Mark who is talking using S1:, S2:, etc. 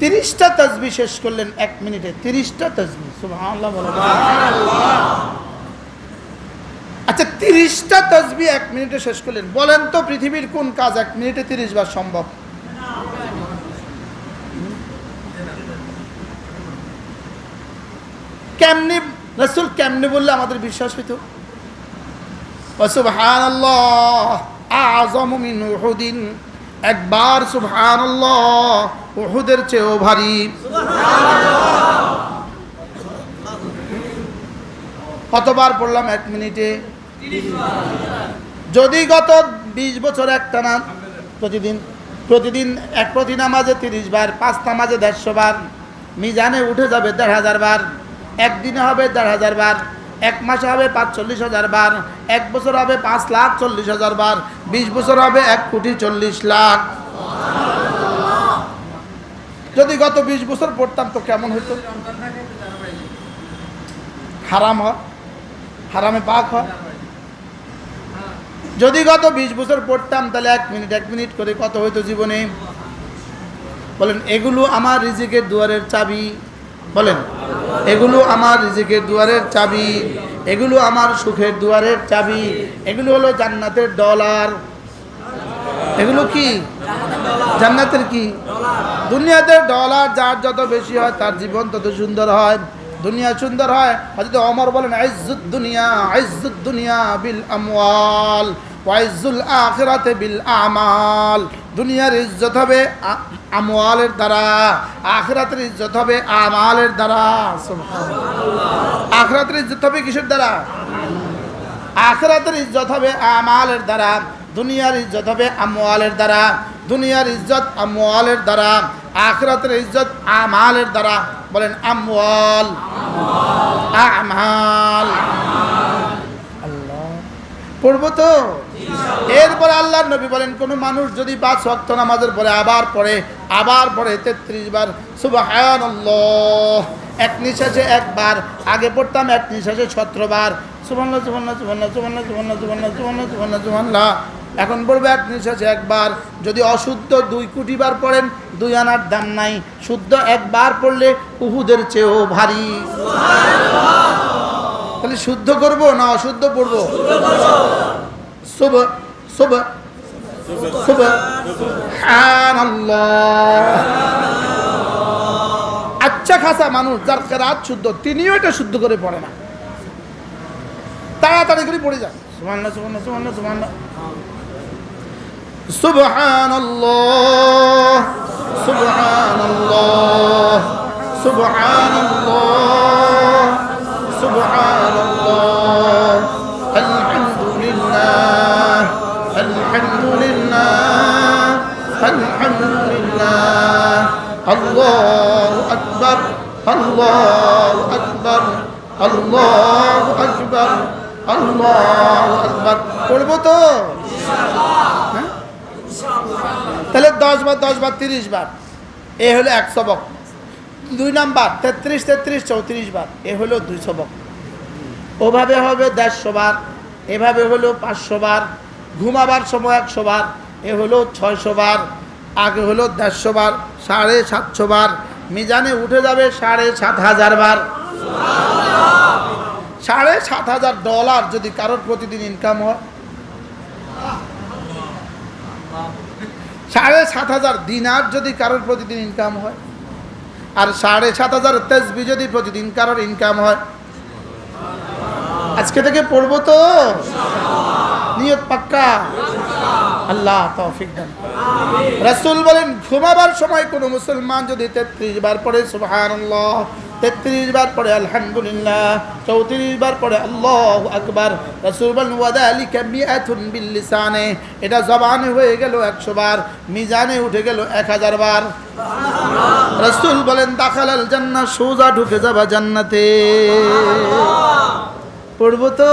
S1: তিরিশটা তসবি শেষ করলেন এক মিনিটে। তিরিশটা বলো আচ্ছা তিরিশটা তসবি এক মিনিটে শেষ করলেন। বলেন তো পৃথিবীর কোন কাজ এক মিনিটে তিরিশ বার সম্ভব? কেমনি, রসুল কেমনি বললে আমাদের বিশ্বাস হইতো? সুবহানাল্লাহ আযম মিন একবার সুবহানাল্লাহ, উহুদের চেয়েও ভারী। কতবার পড়লাম এক মিনিটে? যদি গত বিশ বছর একটা না, প্রতিদিন প্রতিদিন এক প্রতি নামাজে তিরিশ বার, পাঁচ নামাজে দেড়শো বার, মিজানে উঠে যাবে দেড় হাজার বার, একদিনে হবে দেড় হাজার বার। এক মাসে হবে পাঁচচল্লিশ হাজার বার, এক বছর হবে পাঁচ লাখ চল্লিশ হাজার বার, বিশ বছর হবে এক কোটি চল্লিশ লাখ। যদি গত বিশ বছর পড়তাম তো কেমন হতো হারাম হয়, হারামে পাক হয়। যদি গত বিশ বছর পড়তাম তাহলে এক মিনিট এক মিনিট করে কত হইতো জীবনে? বলেন, এগুলো আমার রিজিকের দুয়ারের চাবি, বলেন। এগুলো আমার রিজিকের দুয়ারের চাবি, এগুলো আমার সুখের দুয়ারের চাবি, এগুলো হলো জান্নাতের ডলার। এগুলো কি? জান্নাতের কি? দুনিয়াতে ডলার যার যত বেশি হয় তার জীবন তত সুন্দর হয়। দুনিয়া সুন্দর হয়। হয়তো অমর বলেন আইজুদ দুনিয়া আইজুদ দুনিয়া বিল আমওয়াল। ওয়াইজুল আখিরাতে বিল আমাল। দুনিয়ার ইজ্জত হবে আমওয়ালের দ্বারা আখরাতের ইজ্জত হবে আমালের দ্বারা। আখরাতের ইজ্জত হবে কিসের দ্বারা? আখরাতের ইজ্জত হবে আমালের দ্বারা দুনিয়ার ইজ্জত হবে আমওয়ালের দ্বারা। দুনিয়ার ইজ্জত আমওয়ালের দ্বারা আখরাতের ইজ্জত আমালের দ্বারা। বলেন আমওয়াল। আমাল। আল্লাহ। পড়ব তো? এরপর আল্লাহ নবী বলেন, কোন মানুষ যদি পাঁচ ওয়াক্ত নামাজের পরে আবার পড়ে আবার পড়ে তেত্রিশ বার, সুবহানাল্লাহ, এক নিঃশ্বাসে একবার, আগে পড়তাম এক নিঃশ্বাসে সতেরো বার, সুবহানাল্লাহ সুবহানাল্লাহ সুবহানাল্লাহ সুবহানাল্লাহ সুবহানাল্লাহ সুবহানাল্লাহ সুবহানাল্লাহ সুবহানাল্লাহ সুবহানাল্লাহ। এখন পড়বে এক নিঃশ্বাসে একবার, যদি অশুদ্ধ দুই কোটি বার পড়েন, দুই আনার দাম নাই। শুদ্ধ একবার পড়লে উহুদের চেয়েও ভারী। তাহলে শুদ্ধ করব না অশুদ্ধ পড়ব? শুভ শুভ শুভ আচ্ছা খাসা মানুষ যার রাত শুদ্ধ তিনিও এটা শুদ্ধ করে পড়ে না। তাড়াতাড়ি করে পড়ে যান। সুবহানাল্লাহ সুবহানাল্লাহ সুবহানাল্লাহ সুবহানাল্লাহ সুবহানাল্লাহ। সুবহানাল্লাহ। আল্লাহু আকবার আল্লাহু আকবার আল্লাহু আকবার আল্লাহু আকবার। পড়ব তো? হ্যাঁ? তাহলে দশ বার দশ বার, তিরিশ বার। এ হলো এক সবক দুই নাম্বার, তেত্রিশ তেত্রিশ, চৌত্রিশ বার। এ হলো দুই সবক ওভাবে হবে দেড়শো বার, এভাবে হলো পাঁচশো বার, ঘুমাবার সময় একশো বার, এ হলো ছয়শো বার। আগে হলো দেড়শো বার, সাড়ে সাতশো বার, মিজানে উঠে যাবে সাড়ে সাত হাজার বার। সাড়ে সাত হাজার ডলার যদি কারোর প্রতিদিন ইনকাম হয়। সাড়ে সাত হাজার দিনার যদি কারোর প্রতিদিন ইনকাম হয়। আর সাড়ে সাত হাজার তেজবি যদি প্রতিদিন কারোর ইনকাম হয়। আজকে থেকে পড়ব তো। নিয়ত পাক্কা। আল্লাহ তৌফিক দান রাসূল বলেন, ঘুমাবার সময় কোনো মুসলমান যদি তেত্রিশ বার পড়ে, সুবহানাল্লাহ, তেত্রিশ বার পড়ে, আলহামদুলিল্লাহ, চৌত্রিশ বার পড়ে, আল্লাহ আকবার, রাসূল বলেন, ওয়াদালিকা মিআতুন বিল লিসানে এটা জবানে হয়ে গেল একশো বার, মিজানে উঠে গেল এক হাজার বার। রাসূল বলেন, দাখালাল জান্নাহ, সোজা ঢুকে যাবা জান্নাতে। পড়ব তো?